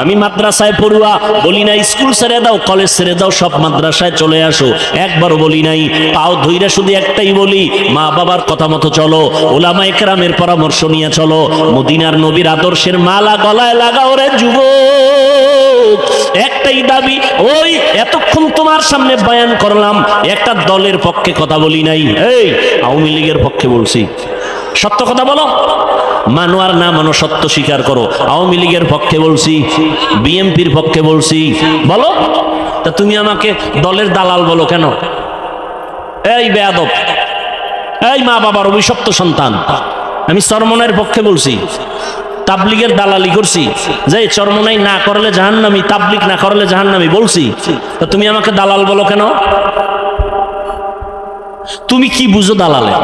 আমি মাদ্রাসায় পড়ুয়া, বলি না স্কুল ছেড়ে দাও, কলেজ ছেড়ে দাও, সব মাদ্রাসায় চলে আসো। একবারও বলি নাই, পাও ধইরা শুধু একটাই বলি, মা বাবার কথা মতো চলো, ওলামা একরামের পরামর্শ নিয়ে চলো, মদিনার নবীর আদর্শের মালা গলায় লাগাও রে যুবক। একটাই দাবি, ওই এতক্ষণ তোমার সামনে বয়ান করলাম, একটা দলের পক্ষে কথা বলি নাই। এই, আওয়ামী লীগের পক্ষে বলছি। সত্য কথা বলো। মানো আর না মানো সত্য স্বীকার করো। আওয়ামী লীগের পক্ষে বলছি বিএমপির পক্ষে বলছি। বলো। তা তুমি আমাকে দলের দালাল বলো কেন? এই বেয়াদব, এই মা বাবার অভিশপ্ত সন্তান। আমি চরমনের পক্ষে বলছি, তাবলিগের দালালি করছি। যে চরমনাই না করলে জাহান্নামি তাবলিক না করলে জাহান্নামি বলছি। তা তুমি আমাকে দালাল বলো কেন? তুমি কি বুঝো দালালে?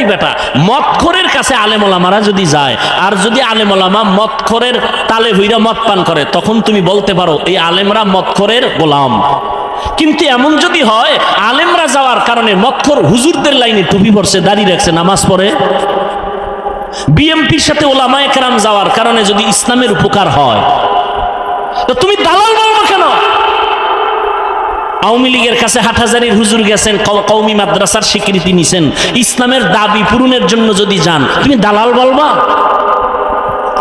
এই বেটা, মদখরের কাছে আলেমলামারা যদি যায়, আর যদি আলেমলামা মদখরের তালে হইরা মদ পান করে, তখন তুমি বলতে পারো, এই আলেমরা মদখরের গোলাম। কিন্তু এমন যদি হয়, আলেমরা যাওয়ার কারণে মদখর হুজুরদের লাইনে টুপি পরছে দাঁড়িয়ে রাখছে, নামাজ পড়ে। বিএমপির সাথে ওলামা একরাম যাওয়ার কারণে যদি ইসলামের উপকার হয়, তো তুমি দালাল আওয়ামী লীগের কাছে হাটহাজারির হুজুর গেছেন কওমি মাদ্রাসার স্বীকৃতি নিছেন। ইসলামের দাবি পূরণের জন্য যদি যান, তুমি দালাল বলবা?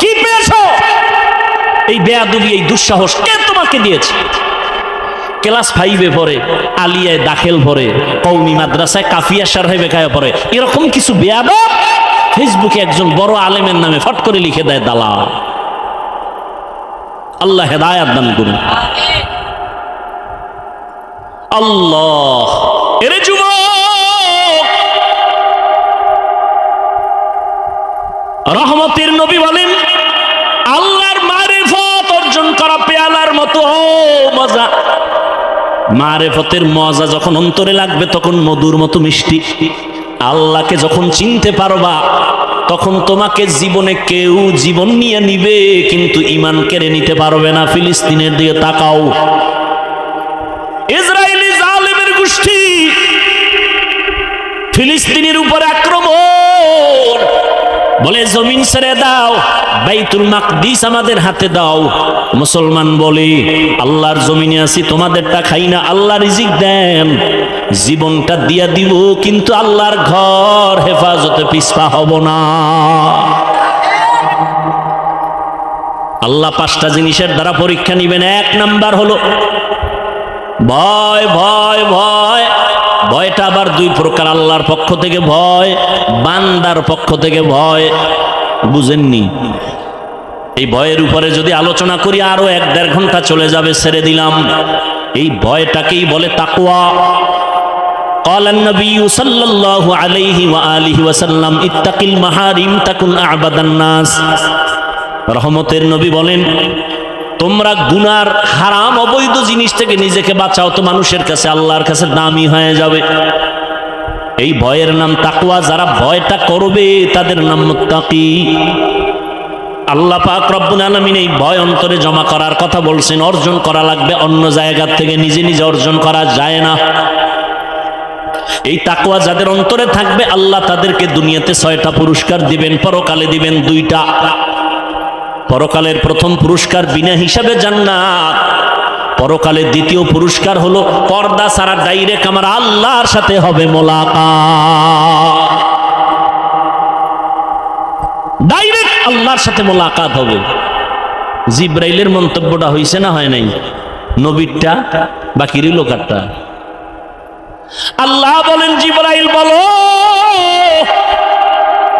কি পেয়েছ? এই বেয়াদবি, এই দুঃসাহস কে তোমাকে দিয়েছে? ক্লাস ফাইভে পড়ে, আলিয়ায় দাখিল পড়ে কৌমি মাদ্রাসায় কাফিয়া সারহে বেকায় পড়ে। এরকম কিছু বেয়াদব ফেসবুকে একজন বড় আলেমের নামে ফট করে লিখে দেয় দালাল। আল্লাহ হেদায়াত দান করুন। আল্লাহ। এরে যুবক। রহমতের নবী বলেন, আল্লাহর মারেফত অর্জন করা পেয়ালার মতো মজা। মারেফতের মজা যখন অন্তরে লাগবে, তখন মধুর মতো মিষ্টি। আল্লাহকে যখন চিনতে পারবা, তখন তোমাকে জীবনে কেউ জীবন নিয়ে নিবে, কিন্তু ইমান কেড়ে নিতে পারবে না, ফিলিস্তিনের দিকে তাকাও। ইসরায়েলি গোষ্ঠী। ফিলিস্তিনের উপর আক্রমণ। বলে, জমিন ছেড়ে দাও, বাইতুল মাকদিস আমাদের হাতে দাও। মুসলমান বলে, আল্লাহর জমিনে আছি, তোমাদেরটা খাই না, আল্লাহ রিজিক দেন। জীবনটা দিয়া দিব, কিন্তু আল্লাহর ঘর হেফাজতে পিছপা হব না। আল্লাহ পাঁচটা জিনিসের দ্বারা পরীক্ষা নিবেন। এক নাম্বার হলো ভয় ভয় ভয় ভয়টা আবার দুই প্রকার আল্লাহর পক্ষ থেকে ভয় বান্দার পক্ষ থেকে ভয় বুঝেননি এই ভয়ের উপরে যদি আলোচনা করি আরো এক দেড় ঘন্টা চলে যাবে ছেড়ে দিলাম এই ভয়টাকেই বলে তাকুয়া قال النبي صلى الله عليه وآله وسلم اتق المحارم تكن أعبد الناس রহমতের নবী বলেন তোমরা গুনার হারাম, অবৈধ জিনিস থেকে নিজেকে বাঁচাও, তো মানুষের কাছে আল্লাহর কাছে দামি হয়ে যাবে। এই ভয়ের নাম তাকুয়া যারা ভয়টা করবে তাদের নাম মুত্তাকি। আল্লাহ পাক রব্বুল আলামিন এই ভয় অন্তরে জমা করার কথা বলছেন, অর্জন করা লাগবে, অন্য জায়গা থেকে নিজে নিজে অর্জন করা যায় না। এই তাকুয়া যাদের অন্তরে থাকবে, আল্লাহ তাদেরকে দুনিয়াতে ছয়টা পুরস্কার দিবেন, পরকালে দিবেন দুইটা। পরকালের প্রথম পুরস্কার বিনা হিসাবে জান্নাত। পরকালের দ্বিতীয় পুরস্কার হলো পর্দা সারা ডাইরেক্ট আমার আল্লাহর সাথে হবে মোলাকাত। ডাইরেক্ট আল্লাহর সাথে মোলাকাত হবে। জিব্রাইলের মন্তব্যটা হয়েছে না হয় নাই? নবীরটা, বাকির লোকারটা? আল্লাহ বলেন, জিব্রাইল বলো।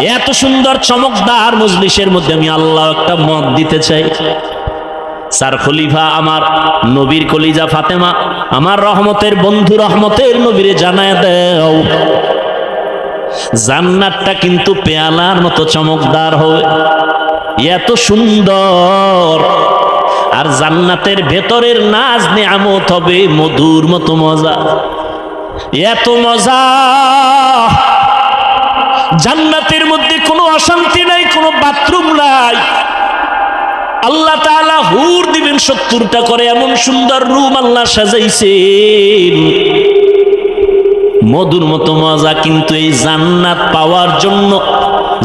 এত সুন্দর চমকদার মজলিসের মধ্যে আমি আল্লাহ একটা মত দিতে চাই। স্যার খলিফা আমার নবীর কলিজা ফাতেমা, আমার রহমতের বন্ধু রহমতের নবীরে জানায় দেও। জান্নাতটা কিন্তু পেয়ালার মতো চমকদার হবে। এত সুন্দর। আর জান্নাতের ভেতরের নাজ নেয়ামত হবে, মধুর মতো মজা। এত মজা। জান্নাতের মধ্যে কোনো অশান্তি নাই, কোনো বাথরুম নাই। আল্লাহ তাআলা হুর দিবেন সত্তরটা করে, এমন সুন্দর রুম আল্লাহ সাজাইছেন মধুর মতো মজা, কিন্তু এই জান্নাত পাওয়ার জন্য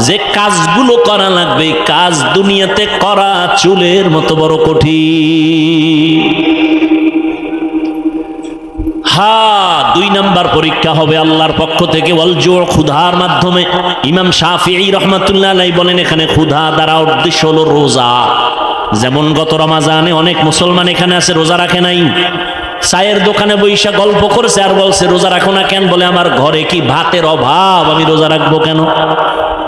যে কাজগুলো করা লাগবে কাজ দুনিয়াতে করা চুলের মতো বড় কঠিন। হা দুই নাম্বার পরীক্ষা হবে আল্লাহর পক্ষ থেকে। ওয়াল জোর ক্ষুধার মাধ্যমে ইমাম শাফিঈ রহমাতুল্লাহ বলেন, এখানে ক্ষুধা দ্বারা উদ্দেশ্য হলো রোজা। যেমন গত রমাজানে অনেক মুসলমান এখানে আছে, রোজা রাখে নাই। চায়ের দোকানে বৈশা গল্প করেছে আর বলছে, রোজা রাখো না কেন? বলে, আমার ঘরে কি ভাতের অভাব? আমি রোজা রাখব কেন?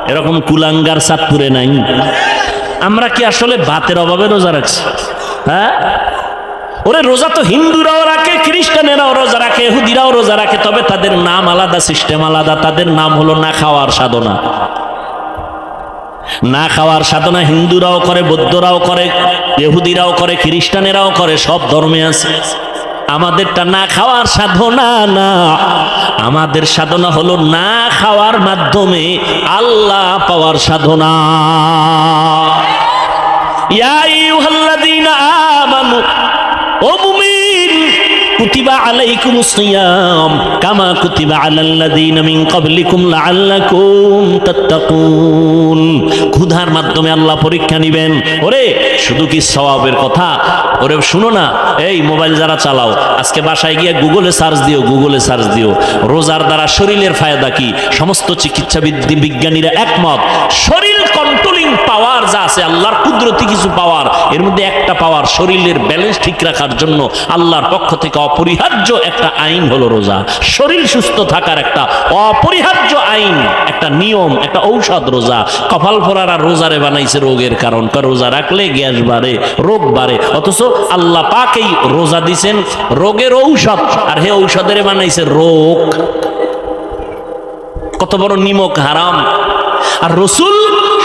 এরকম কুলাঙ্গার চাঁদপুরে নাই। আমরা কি আসলে ভাতের অভাবে রোজা রাখছি? হ্যাঁ? ওরে রোজা তো হিন্দুরাও রাখে, খ্রিস্টানেরাও রোজা রাখে হুদিরাও রোজা রাখে, তবে তাদের নাম আলাদা, সিস্টেম আলাদা, তাদের নাম হলো না খাওয়ার সাধনা। না খাওয়ার সাধনা হিন্দুরাও করে, বৌদ্ধরাও করে, ইহুদিরাও করে, খ্রিস্টানেরাও করে, সব ধর্মে আছে। আমাদেরটা না খাওয়ার সাধনা না, আমাদের সাধনা হলো না খাওয়ার মাধ্যমে আল্লাহ পাওয়ার সাধনা। ইয়া আলাইকুমুস সিয়াম কামা কুতিবা আলাল্লাযীনা মিন ক্বাবলিকুম লাআল্লাকুম তাত্তাকুন। ক্ষুধার মাধ্যমে আল্লাহ পরীক্ষা নেবেন। ওরে, শুধু কি সওয়াবের কথা? ওরে, শুনো না। এই মোবাইল যারা চালাও, আজকে বাসায় গিয়ে গুগলে সার্চ দিও, গুগলে সার্চ দিও। রোজার দ্বারা শরীরের ফায়দা কি? সমস্ত চিকিৎসাবিদ বিজ্ঞানীরা একমত। শরীর কন্ট্রোলিং পাওয়ার যা আছে, আল্লাহর কুদরতি কিছু পাওয়ার এর মধ্যে একটা পাওয়ার শরীরের ব্যালেন্স ঠিক রাখার জন্য আল্লাহর পক্ষ থেকে অপরিহার্য একটা আইন হলো রোজা। শরীর সুস্থ থাকার একটা অপরিহার্য আইন, একটা নিয়ম, একটা ঔষধ রোজা। কপাল ফোরারা রোজারে বানাইছে রোগের কারণ কারণ রোজা রাখলে গ্যাস বাড়ে, রোগ বাড়ে, অথচ আল্লাহ পাকেই রোজা দিছেন রোগের ঔষধ, আর হে ঔষধের বানাইছে রোগ। কত বড় নিমক হারাম। আর রসুল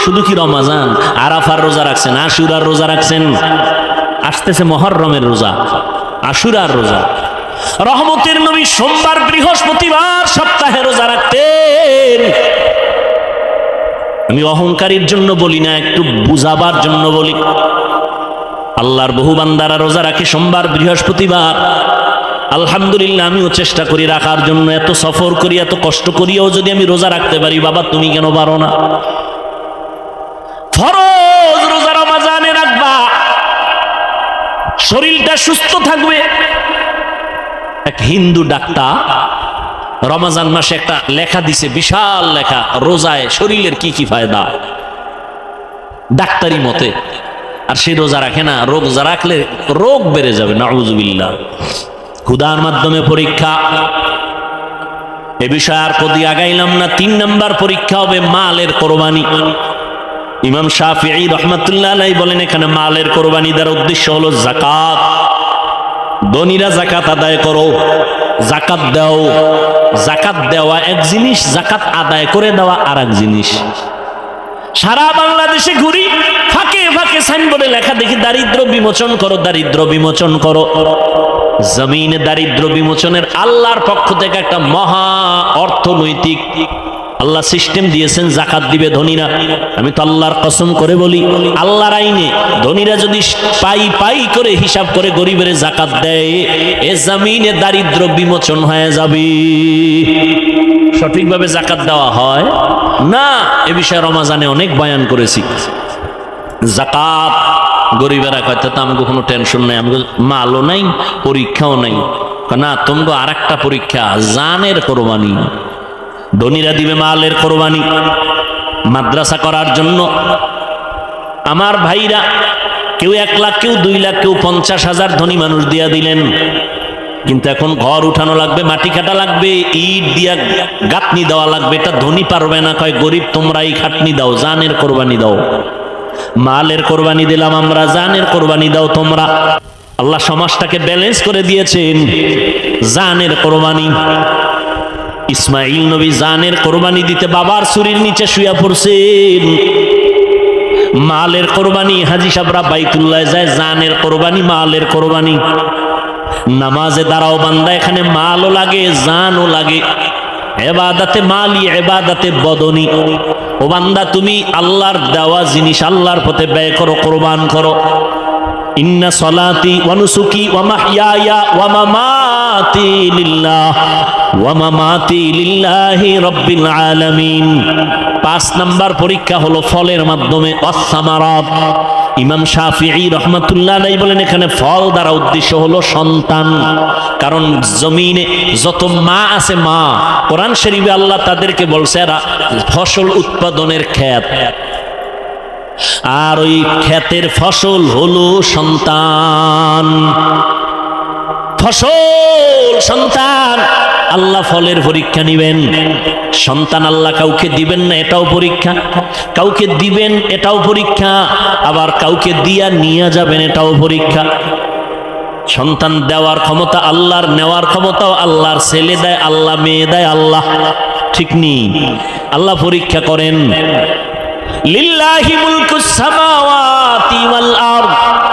শুধু কি রমাজান? আরাফার রোজা রাখছেন, আশুরার রোজা রাখছেন? আসতেছে মহরমের রোজা, আশুরার রোজা। রহমতের নবী সোমবার বৃহস্পতিবার সপ্তাহে রোজা রাখতেন। আমি অহংকারীর জন্য বলি না, একটু বুঝাবার জন্য বলি। আল্লাহর বহু বান্দারা রোজা রাখে সোমবার বৃহস্পতিবার। আলহামদুলিল্লাহ, আমিও চেষ্টা করি রাখার জন্য। এত সফর করি, এত কষ্ট করিও যদি আমি রোজা রাখতে পারি, বাবা তুমি কেন পারো না? ফরজ রোজা রমাজানে রাখবা। শরীরটা সুস্থ থাকবে। এক হিন্দু ডাক্তার রমাজান মাসে একটা লেখা দিছে, বিশাল লেখা, রোজায় শরীরের কি কি ফায়দা? ডাক্তারি মতে। আর সে রোজা রাখে না রোজা রাখলে রোগ বেড়ে যাবে, নাউজুবিল্লাহ। ক্ষুদার মাধ্যমে পরীক্ষা। এ বিষয়ে আর কদি আগাইলাম না, তিন নাম্বার পরীক্ষা হবে মালের কোরবানি। ইমাম শাফিঈ রহমাতুল্লাহ বলেন, এখানে মালের কোরবানি দ্বারা উদ্দেশ্য হলো জাকাত ধনীরা জাকাত আদায় করো জাকাত দাও। জাকাত দেওয়া এক জিনিস জাকাত আদায় করে দেওয়া আর এক জিনিস। সারা বাংলাদেশে ঘুরি, ফাঁকে ফাঁকে সাইনবোর্ডে লেখা দেখি, দারিদ্র বিমোচন করো, দারিদ্র বিমোচন করো। জমিনে দারিদ্র বিমোচনের আল্লাহর পক্ষ থেকে একটা মহা অর্থনৈতিক আল্লাহ সিস্টেম দিয়েছেন, জাকাত দিবে ধনীরা। আমি তো আল্লাহর কসম করে বলি, আল্লাহর আইনে ধনীরা যদি পাই পাই করে হিসাব করে গরিবের জাকাত দেয়, এ জমিনে দারিদ্র বিমোচন হয়ে যাবে। সঠিকভাবে জাকাত দেওয়া হয়? না, এ বিষয়ে রমাজানে অনেক বয়ান করেছি। জাকাত, গরিবেরা কয়তো তো আমাকে কোনো টেনশন নাই, আমাকে মালও নাই, পরীক্ষাও নাই। না, তোমাকে আর একটা পরীক্ষা, জানের কোরবানি। ধনীরা দিবে মালের কোরবানি। মাদ্রাসা করার জন্য আমার ভাইরা কেউ এক লাখ, কেউ দুই লাখ, কেউ পঞ্চাশ হাজার ধনী মানুষ দিয়া দিলেন। কিন্তু এখন ঘর উঠানো লাগবে, মাটি কাটা লাগবে, ইট দিয়া গাঁথনি দেওয়া লাগবে। এটা ধনী পারবে না, কয়, গরিব তোমরা এই খাটনি দাও, জানের কোরবানি দাও। মালের কোরবানি দিলাম আমরা, জানের কোরবানি দাও তোমরা। আল্লাহ সমাজটাকে ব্যালেন্স করে দিয়েছেন, জানের কোরবানি। ইসমাইল নবী জানের কোরবানি দিতে বাবার শরীর নিচে শুয়া পড়ছেন। মালের কোরবানি, হাজি সাবরা বাইতুল্লাহ যায়, জানের কোরবানি, মালের কোরবানি। নামাজে দাঁড়াও বান্দা, এখানে মালও লাগে, জানও লাগে। এবাদাতে মালি, এবাদাতে বদনি। ও বান্দা, তুমি আল্লাহর দেওয়া জিনিস আল্লাহর পথে ব্যয় করো, কোরবান করো। ইন্না সলাতি ওয়ানুসুকি ওয়া মাহইয়ায়া ওয়া মামাতি লিল্লাহ। পাঁচ নাম্বার পরীক্ষা হলো ফলের মাধ্যমে অসামারাত ইমাম শাফিঈ রহমাতুল্লাহ বলেন, এখানে ফল দ্বারা উদ্দেশ্য হলো সন্তান। কারণ জমিনে যত মা আছে মা, কোরআন শরীফে আল্লাহ তাদেরকে বলছে ফসল উৎপাদনের ক্ষেত। আর ওই ক্ষেতের ফসল হলো সন্তান। ফসল সন্তান। আল্লাহ ফলের পরীক্ষা নিবেন। সন্তান আল্লাহ কাউকে দিবেন না, এটাও পরীক্ষা। কাউকে দিবেন, এটাও পরীক্ষা। আবার কাউকে দিয়া নিয়ে যাবেন, এটাও পরীক্ষা। সন্তান দেওয়ার ক্ষমতা আল্লাহর, নেওয়ার ক্ষমতাও আল্লাহর। ছেলে দেয়, আল্লাহ, মেয়ে দেয়, আল্লাহ। ঠিক নেই। আল্লাহ পরীক্ষা করেন। লিল্লাহি মুলকুস সামাওয়াতি ওয়াল আরদ।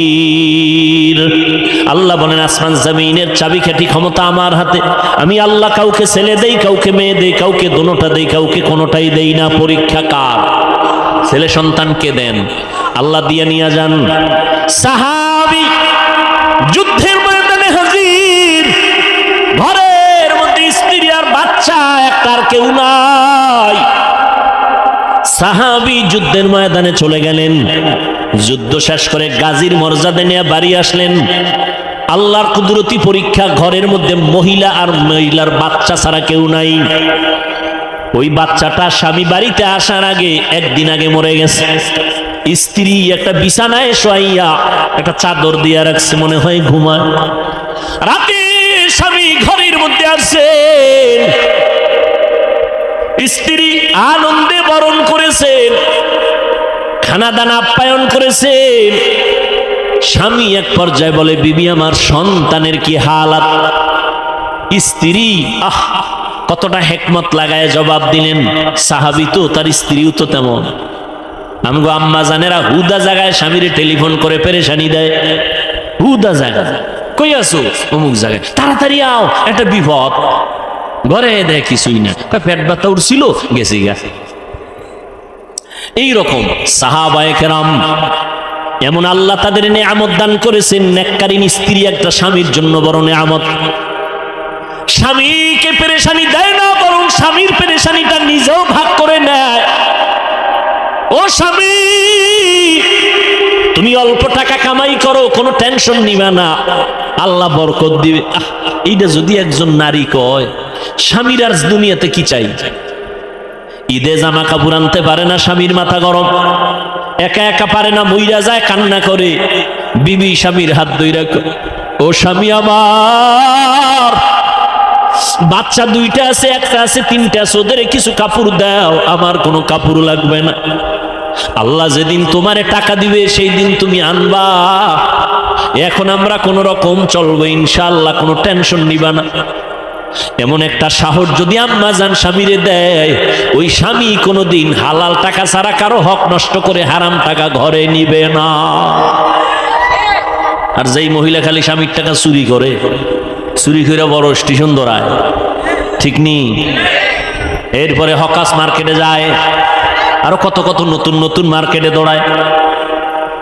আল্লাহ বলেন, আসমান জমিনের চাবিকাঠি ক্ষমতা আমার হাতে। আমি আল্লাহ কাউকে ছেলে দেই, কাউকে মেয়ে দেই, কাউকে দোনোটা দেই, কাউকে কোনোটাই দেই না। পরীক্ষা কার? ছেলে সন্তানকে দেন? আল্লাহ দিয়ে নিয়ে যান। সাহাবি যুদ্ধের ময়দানে হাজির। ঘরের মধ্যে স্ত্রী আর বাচ্চা একটার কেউ নাই। সাহাবি যুদ্ধের ময়দানে চলে গেলেন। যুদ্ধ শেষ করে গাজীর মর্যাদা নিয়ে বাড়ি আসলেন। আল্লাহর কুদরতি পরীক্ষা ঘরের মধ্যে মহিলা আর মহিলার বাচ্চা ছাড়া কেউ নাই। ওই বাচ্চাটা স্বামী বাড়িতে আসার আগে একদিন আগে মরে গেছে। স্ত্রী একটা বিছানায় শোয়াইয়া একটা চাদর দিয়া রাখছে, মনে হয় ঘুমায়। রাতে স্বামী ঘরের মধ্যে আসছেন স্ত্রী আনন্দে বরণ করেছেন খানা দানা আপ্যায়ন করেছেন স্বামী এক পর্যায়ে বলে, বিবি, আমার সন্তানের কি হালাত? স্ত্রী, আহ, কতটা হেকমত লাগায় জবাব দিলেন, সাহাবি তো, তার স্ত্রীও তো তেমন। আমগো আম্মা জানেরা হুদা জায়গায় স্বামীরে টেলিফোন করে পেরেশানি দেয়। হুদা জায়গা কই আছো? অমুক জায়গায়। তাড়াতাড়ি আও, একটা বিপদ। ঘরে দেয় কিছুই না। পেট ব্যথা উঠছিল? গেছি গা। এইরকম সাহাবায়ে কেরাম এমন আল্লাহ তাদের নেয়ামত দান করেছেন, নেককারিন স্ত্রী একটা স্বামীর জন্য বড় নেয়ামত। স্বামীকে পেরেশানি দেয় না, বরং স্বামীর পেরেশানিটা নিজেও ভাগ করে নেয়। ও স্বামী, তুমি অল্প টাকা কামাই করো, কোনো টেনশন নিবে না। আল্লাহ বরকত দিবে। এইটা যদি একজন নারী কয়, স্বামীর আর দুনিয়াতে কি চাই? ঈদে জামা কাপড় আনতে পারে না স্বামীর মাথা গরম। একা একা পারে না, মইরা যায় কান্না করে। বিবি স্বামীর হাত দইরা ও স্বামী আমার, বাচ্চা দুইটা আছে, একটা আছে, তিনটা আছে, ওদের কিছু কাপড় দাও, আমার কোনো কাপড় লাগবে না। আল্লাহ যেদিন তোমারে টাকা দিবে সেই দিন তুমি আনবা। এখন আমরা কোন রকম চলবো, ইনশাআল্লাহ কোনো টেনশন নিবা না। এমন একটা সাহস যদি আম্মা যান স্বামীরে দেয়, ওই স্বামী কোনোদিন হালাল টাকা ছাড়া কারও হক নষ্ট করে হারাম টাকা ঘরে নিবে না। আর যেই মহিলা খালি স্বামীর টাকা চুরি করে চুরি করে বড় স্টেশন ধরায় ঠিক নি? এরপরে হকাস মার্কেটে যায়, আরও কত কত নতুন নতুন মার্কেটে দৌড়ায়।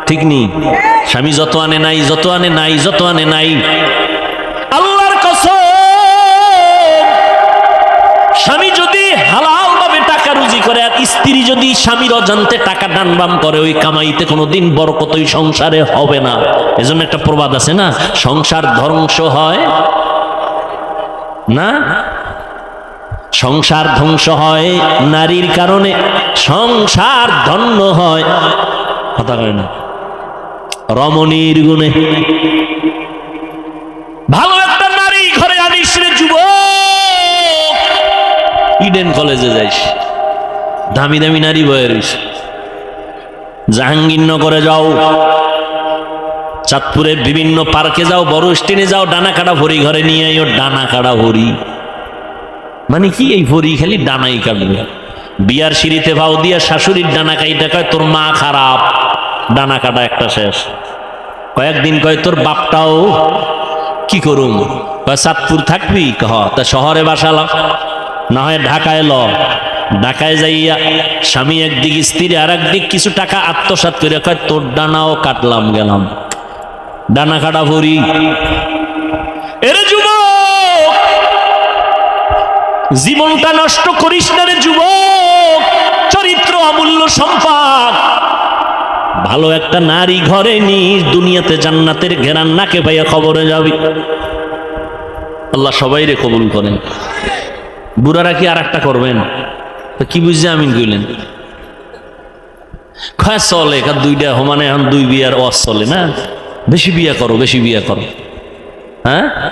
ঠিক নি? স্বামী যত আনে নাই, যত আনে নাই, যত আনে নাই স্ত্রী যদি স্বামীর অজান্তে টাকা ডানবাম করে, ওই কামাইতে কোনোদিন বরকতই সংসারে হবে না। এজন্য একটা প্রবাদ আছে না? সংসার ধ্বংস হয় না? সংসার ধ্বংস হয় নারীর কারণে, সংসার ধন্য হয়। কথা কয় না? রমণীর গুণে। ভালো একটা নারী ঘরে আনিস রে যুবক। ইডেন কলেজে যাইস। দামি দামি নারী বয়ে রইস জাহাঙ্গীরনগরে যাও। চাঁদপুরের বিভিন্ন পার্কে যাও, বড় স্টেনে যাও, ডানা কাটা ভরি ঘরে নিয়ে আইও, ডানা কাটা ভরি। মানে কি এই ভরি খালি ডানাই কাটবে? বিয়ার সিঁড়িতে ভাও দিয়া শাশুড়ির ডানা কাইটা কয়, তোর মা খারাপ। ডানা কাটা একটা শেষ। কয়েকদিন কয়, তোর বাপটাও কি করুম? চাঁদপুর থাকবি? কহ, তা শহরে বাসালাম। না হয় ঢাকায় ল। ঢাকায় যাইয়া স্বামী একদিক, স্ত্রী আর একদিক কিছু টাকা আত্মসাৎ করে কয়, তোর ডানাও কাটলাম, গেলাম। ডানা কাটা ভরি। এরে যুবক, জীবনটা নষ্ট করিস না রে যুবক, চরিত্র অমূল্য সম্পদ। ভালো একটা নারী ঘরে নিস, দুনিয়াতে জান্নাতের ঘেরান নাকে ভাইয়া খবরে যাবি। আল্লাহ সবাই রে কবুল করেন। বুড়ারা কি আর একটা করবেন? কি বুঝছে আমিন কইলেন? খয় চলে কার দুইটা সমানে এখন দুই বিয়ার ওয়াজ চলে না? বেশি বিয়া করো, বেশি বিয়া করো। হ্যাঁ?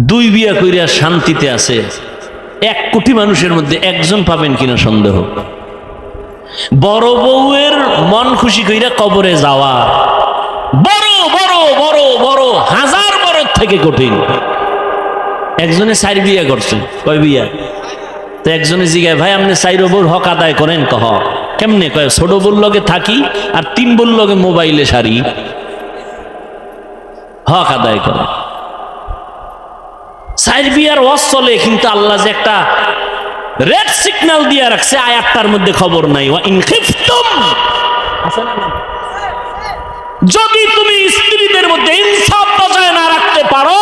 দুই বিয়া কইরা শান্তিতে আছে। এক কোটি মানুষের মধ্যে একজন পাবেন কিনা সন্দেহ। বড় বউয়ের মন খুশি কইরা কবরে যাওয়া। বড় বড় বড় বড়, হাজার বড় থেকে কঠিন। একজনে চার বিয়া করছে। কয় বিয়া? তো একজনে জিগায়, ভাই, আপনি চাইর হক আদায় করেন কহ। কেমনে কয়, ছোট বউর লগে থাকি আর তিন বউর লগে মোবাইলে সারি। হক আদায় করে। ওয়াজ চলে, কিন্তু আল্লাহ যে একটা রেড সিগন্যাল দিয়ে রাখছে, আয়াতটার মধ্যে খবর নাই। যদি তুমি স্ত্রীদের মধ্যে ইনসাফ বজায় না রাখতে পারো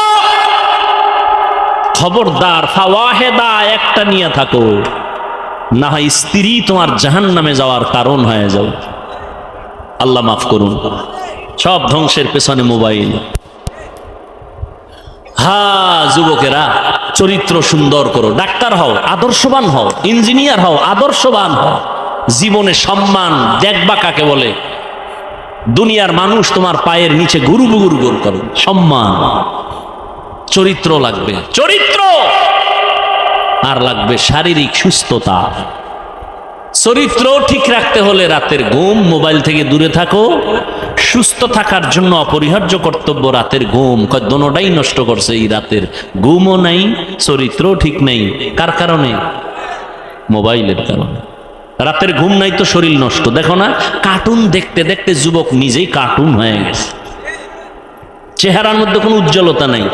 খবরদার, ফাওয়াহেদা, একটা নিয়ে থাকো। না হয় স্ত্রী তোমার জাহান নামে যাওয়ার কারণ হয়ে যাও। আল্লাহ মাফ করুন। সব ধ্বংসের পেছনে মোবাইল। হা, যুবকেরা, চরিত্র সুন্দর করো। ডাক্তার হও, আদর্শবান হও, ইঞ্জিনিয়ার হও, আদর্শবান হও। জীবনে সম্মান, দেখবা কাকে বলে? দুনিয়ার মানুষ তোমার পায়ের নিচে গুরু গুরু গুরু করো। সম্মান। চরিত্র লাগবে। চরিত্র! আর লাগবে শারীরিক সুস্থতা। চরিত্র ঠিক রাখতে হলে রাতের ঘুম, মোবাইল থেকে দূরে থাকো। সুস্থ থাকার জন্য অপরিহার্য কর্তব্য রাতের ঘুম। দোনোটাই নষ্ট করছে এই রাতের ঘুমও নাই, চরিত্রও ঠিক নেই। কার কারণে? মোবাইলের কারণে। রাতের ঘুম নাই তো শরীর নষ্ট। দেখো না, কার্টুন দেখতে দেখতে যুবক নিজেই কার্টুন হয়ে গেছে। চেহারার মধ্যে কোনো উজ্জ্বলতা নাই।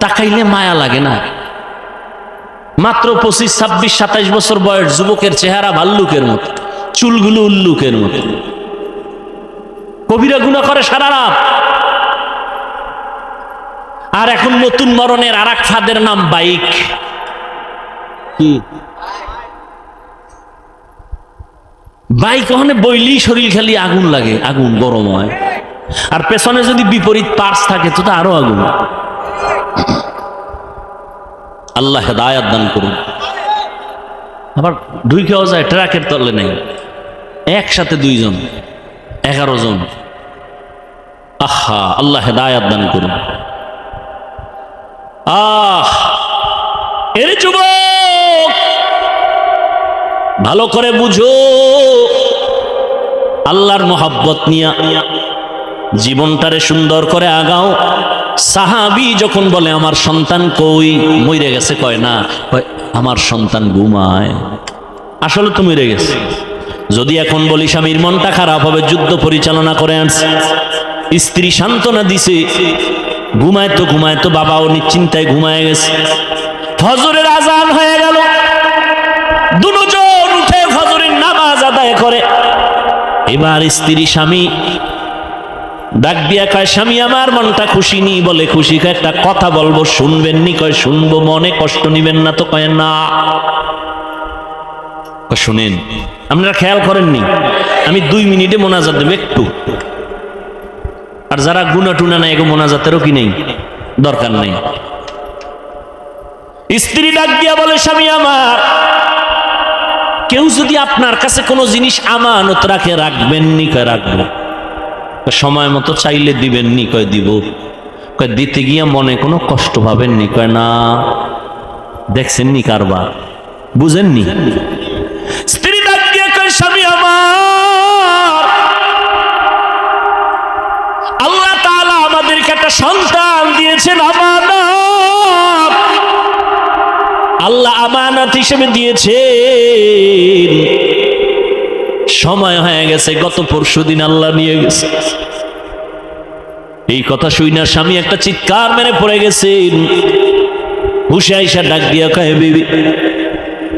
তাকাইলে মায়া লাগে না। মাত্র পঁচিশ, ছাব্বিশ, সাতাইশ বছর বয়স যুবকের চেহারা ভাল্লুকের মতো, চুলগুলো উল্লুকের মতো। কবিরা গুণা করে সারা রাত। আর এখন নতুন মরণের আর এক ফাদের নাম বাইক। বাইক ওখানে বইলি শরীর খালি আগুন লাগে, আগুন গরম হয়। আর পেছনে যদি বিপরীত পার্স থাকে, তো তো আরও আগুন। আল্লাহ হেদায়াত দান করুন। আবার ঢুকেও যায়, ট্রাকের তলে নেই। একসাথে দুইজন, এগারো জন। আহা, আল্লাহ হেদায়াত দান করুন। আহ, এর যুবক, ভালো করে বুঝো। আল্লাহর মোহাব্বত নিয়া। জীবনটারে সুন্দর করে আগাও। সাহাবি যখন বলে, আমার সন্তান কই? মরে গেছে, কয়, না আমার সন্তান ঘুমায়। আসলে তো মরে গেছে। যদি এখন বলি, স্বামীর মনটা খারাপ হবে, যুদ্ধ পরিচালনা করে আনছে। স্ত্রী সান্ত্বনা দিছে, ঘুমায় তো ঘুমায় তো, বাবাও নিশ্চিন্তায় ঘুমায় গেছে। ফজরের আজান হয়ে গেল। দুজন উঠে ফজরের নামাজ আদায় করে। এবার স্ত্রী, স্বামী ডাক দিয়া কয়, স্বামী, আমার মনটা খুশি নি বলে খুশি। একটা কথা বলব, শুনবেন নি? কয়, শুনব, মনে কষ্ট নিবেন না তো? কয়, না। শুনেন, আপনারা খেয়াল করেননি আমি দুই মিনিটে মোনাজাত দেবো একটু। আর যারা গুনা টুনা নাই, এগো মোনাজাতেরও কি নেই? দরকার নেই। স্ত্রী ডাক দিয়া বলে, স্বামী, আমার কেউ যদি আপনার কাছে কোনো জিনিস আমানত রাখে, রাখবেন নি? কয়, রাখব। কয় সময় মতো চাইলে দিবেন নি কয় দিব। কয় দিতে গিয়া মনে কোনো কষ্ট পাবেন নি কয় না দেখছেন নি কারবার? বুঝেননি? স্ত্রী কয়, স্বামী আমার, আল্লাহ তাআলা আমাদেরকে একটা সন্তান দিয়েছেন, আমানত। আল্লাহ আমানত হিসেবে দিয়েছেন। সময় হয়ে গেছে, গত পরশু দিন আল্লাহ নিয়ে গেছে। এই কথা শুই না স্বামী একটা চিৎকার মেরে পড়ে গেছেন হুশে আইসা ডাক দিয়া কয়ে বিবি,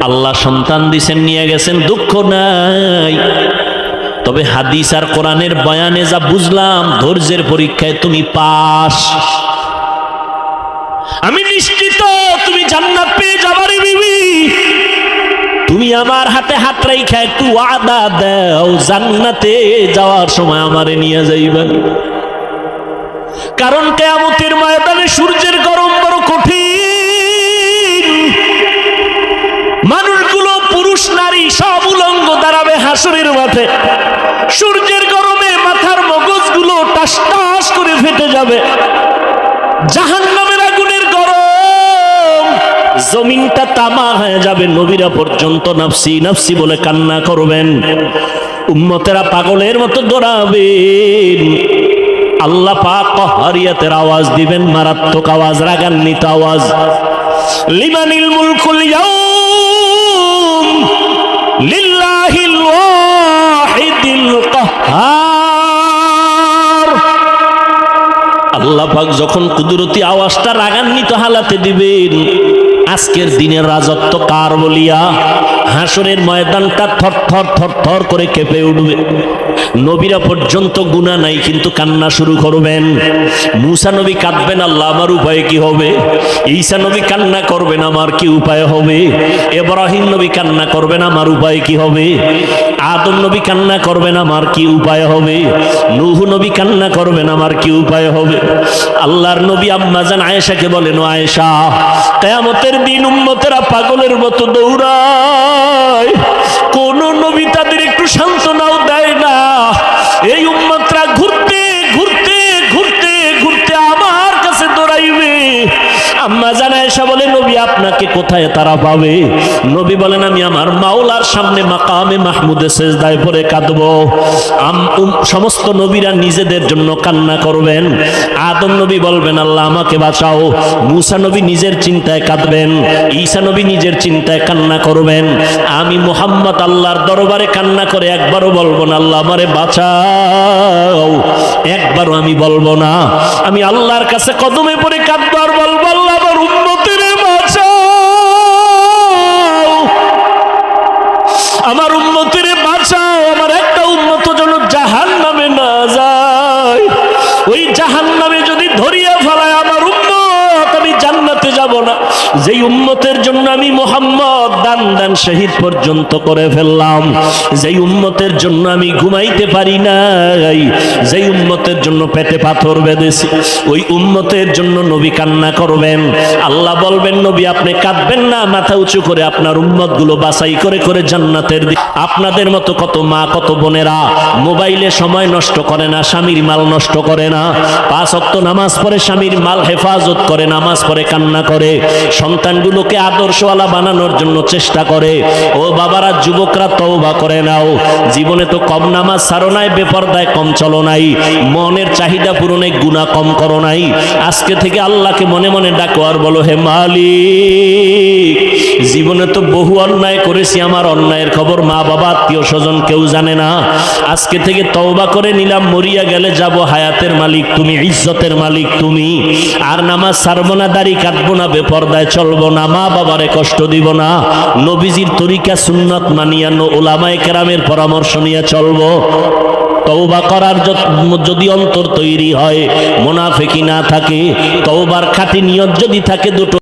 আল্লাহ সন্তান দিছেন, নিয়ে গেছেন, দুঃখ নাই। তবে হাদিস আর কোরআনের বয়ানে যা বুঝলাম, ধৈর্যের পরীক্ষায় তুমি পাস আমি নিশ্চিত, তুমি জান্নাত পেয়ে যাবারে বিবি। তুমি আমার হাতে হাত রাইখা একটু ওয়াদা দাও, জান্নাতে যাওয়ার সময় আমারে নিয়ে যাইবা। কারণ কেয়ামতের ময়দানে সূর্যের গরম বড় কঠিন। মানুষগুলো, পুরুষ, নারী, সব উলঙ্গ দাঁড়াবে হাসরের মাঠে। সূর্যের গরমে মাথার মগজগুলো টাস টাস করে ফেটে যাবে। গরম জমিনটা তামা হয়ে যাবে নবীরা পর্যন্ত নাফসি নাফসি বলে কান্না করবেন। উম্মতেরা পাগলের মতো দৌড়াবেন। আল্লাহ পাক হারিয়াতের আওয়াজ দিবেন, মারাত্মক আওয়াজ, রাগান্বিত আওয়াজ। লিমানিল মুলকুল ইয়াউম লিল্লাহিল ওয়াহিদিল কাহ্হার আল্লাহ পাক যখন কুদরতি আওয়াজটা রাগান্বিত হালাতে দিবেন আজকের দিনের রাজত্ব কার বলিয়া? হাসরের ময়দানটা থর থর থর থর করে কেঁপে উঠবে। নবীরা পর্যন্ত গুণা নাই, কিন্তু কান্না শুরু করবেন। মুসা নবী কাঁদবেন, আল্লাহ আমার উপায় কি হবে? ঈসা নবী কান্না করবেন, আমার কি উপায় হবে? এব্রাহিম নবী কান্না করবেন, আমার উপায় কি হবে? আদম নবী কান্না করবেন, আমার কি উপায় হবে? নুহু নবী কান্না করবেন, আমার কি উপায় হবে? আল্লাহর নবী আম্মা আম্মাজান আয়েশাকে বলেন আয়েশা, কেয়ামতের দিন উম্মতেরা পাগলের মতো দৌড়ায়। আপনাকে কোথায় তারা পাবে? নবী বলেন, আমি আমার মাওলার সামনে মাকামে মাহমুদে সেজদায় পরে কাঁদবো। সমস্ত নবীরা নিজেদের জন্য কান্না করবেন। আদম নবী বলবেন, আল্লাহ, আমাকে বাঁচাও। মুসা নবী নিজের চিন্তায় কাঁদবেন। ঈসা নবী নিজের চিন্তায় কান্না করবেন। আমি মোহাম্মদ আল্লাহর দরবারে কান্না করে একবারও বলব না, আল্লাহ, আমারে বাঁচাও। একবারও আমি বলব না। আমি আল্লাহর কাছে কদমে পরে কাঁদবো আর বলব যেই উম্মতের জন্য আমি দান শহীদ পর্যন্ত করে ফেললাম। যেই উম্মতের জন্য আমি ঘুমাইতে পারি নাই, যেই উম্মতের জন্য পেটে পাথর বেঁধেছি, ওই উম্মতের জন্য নবী কান্না করবেন। আল্লাহ বলবেন, নবী, আপনি কাঁদবেন না, মাথা উঁচু করে আপনার উম্মতগুলো বাছাই করে করে জান্নাতের আপনাদের মতো কত মা, কত বোনেরা মোবাইলে সময় নষ্ট করে না, স্বামীর মাল নষ্ট করে না। পাঁচ অক্ত নামাজ পড়ে স্বামীর মাল হেফাজত করে, নামাজ পড়ে কান্না করে। সন্তানগুলোকে আদর্শওয়ালা বানানোর জন্য চেষ্টা করে। ও বাবারা, যুবকরা তওবা করে নাও। জীবনে তো কম নামাজ সারো নাই, বেপরদায় কম চলো নাই। মনের চাহিদা পূরণে গুণা কম করো নাই। আজকে থেকে আল্লাহকে মনে মনে ডাকো আর বলো, হে মালিক, জীবনে তো বহু অন্যায় করেছি, আমার অন্যায়ের খবর মা বাবা, আত্মীয় স্বজন কেউ জানে না। আজকে থেকে তওবা করে নিলাম, মরিয়া গেলে যাব হায়াতের মালিক তুমি, ইজ্জতের মালিক তুমি। আর নামাজ সারবো না, দাড়ি কাটবো না, বেপর্দায় চলবো না, মা বাবারে কষ্ট দিব না। নবীজির তরিকা সুন্নত মানিয়ানো ওলামায় কেরামের পরামর্শ নিয়ে চলবো। তওবা করার যদি অন্তর তৈরি হয় মোনাফেকি না থাকে, তওবার খাঁটি নিয়ত যদি থাকে, দুটো